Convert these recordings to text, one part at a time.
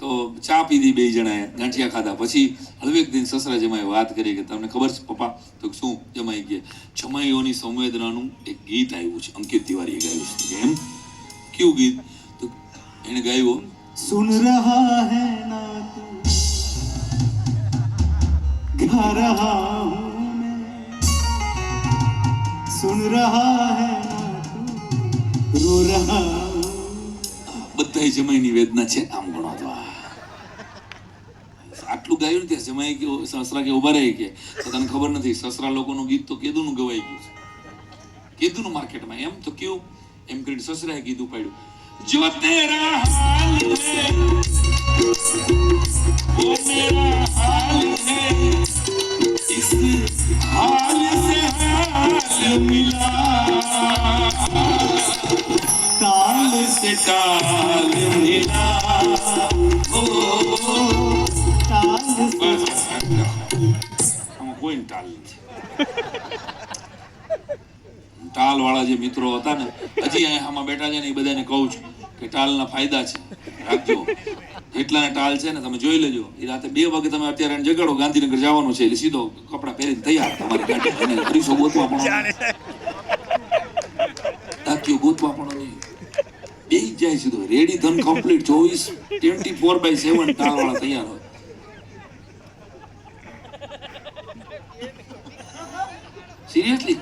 તો ચા પીધી બે જણાએ ગાંઠિયા ખાધા. પછી હળવેક દિન સસરા જમાએ વાત કરી કે તમને ખબર છે પપ્પા તો શું જમાઈ ગયા? જમાઈઓની સંવેદનાનું એક ગીત આવ્યું છે અંકિત તિવારીએ ગાયું છે. કેમ કયું ગીત? તો એને ગાયું સુન રહા હે ના તું. ગા રહા હું મેં. સુન રહા હે ના તું. રો રહા બધા જમાઈની વેદના છે આમ ગણો આટલું ગાયું નથી. જમાઈ કે સસરા કે ઊભા રહી કે તને ખબર નથી, સસરા લોકોનું ગીત તો કેદુનું ગવાઈ ગયું છે. કેદુનું માર્કેટમાં. એમ તો કયું એમ કરીને સસરાએ ગીત ઉપાડ્યું. જો તેરા હાલ હે ઓ મેરા હાલ હે, ઇસ હાલ સે હાલ મિલા, કાલ સે કાલ. આમાં ટાલ નથી ટાલ વાળા જે મિત્રો હતા ને હજી આમાં બેઠા છે ને એ બધાને કહું છું કે ટાલના ફાયદા છે. રાખજો. જેટલાને ટાલ છે ને તમે જોઈ લેજો. એ રાતે બે વાગે તમે અત્યારે એને જગાડો ગાંધીનગર જવાનું છે. એટલે સીધો કપડાં પહેરીને તૈયાર તમારી ગાડી. અને હરીસો ગોતવા પણ ટાંકીઓ ગોતવા પણ નહીં. બે જાય સીધો. રેડી ધન કમ્પ્લીટ ચોવીસ ટ્વેન્ટી ફોર બાય સેવન ટાલ વાળા તૈયાર હોય. સિરિયસલી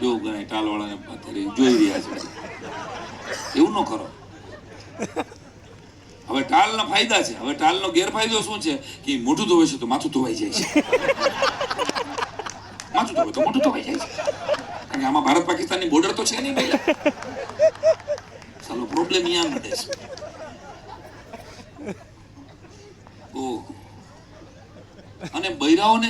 જો ગણાય ટાલવાળાને અત્યારે જોઈ રહ્યા છે. એવું ન કરો. હવે ટાલના ફાયદા છે. હવે ટાલનો ગેરફાયદો શું છે? કે મોઢું ધોવે છે તો માથું ધોવાઈ જાય છે. માથું ધોવે તો મોઢું ધોવાઈ જાય છે. કારણ કે આમાં ભારત પાકિસ્તાનની બોર્ડર તો છે નહીં ભાઈ. ચાલો પ્રોબ્લેમ અહીંયા નડે છે. અને બૈરાઓને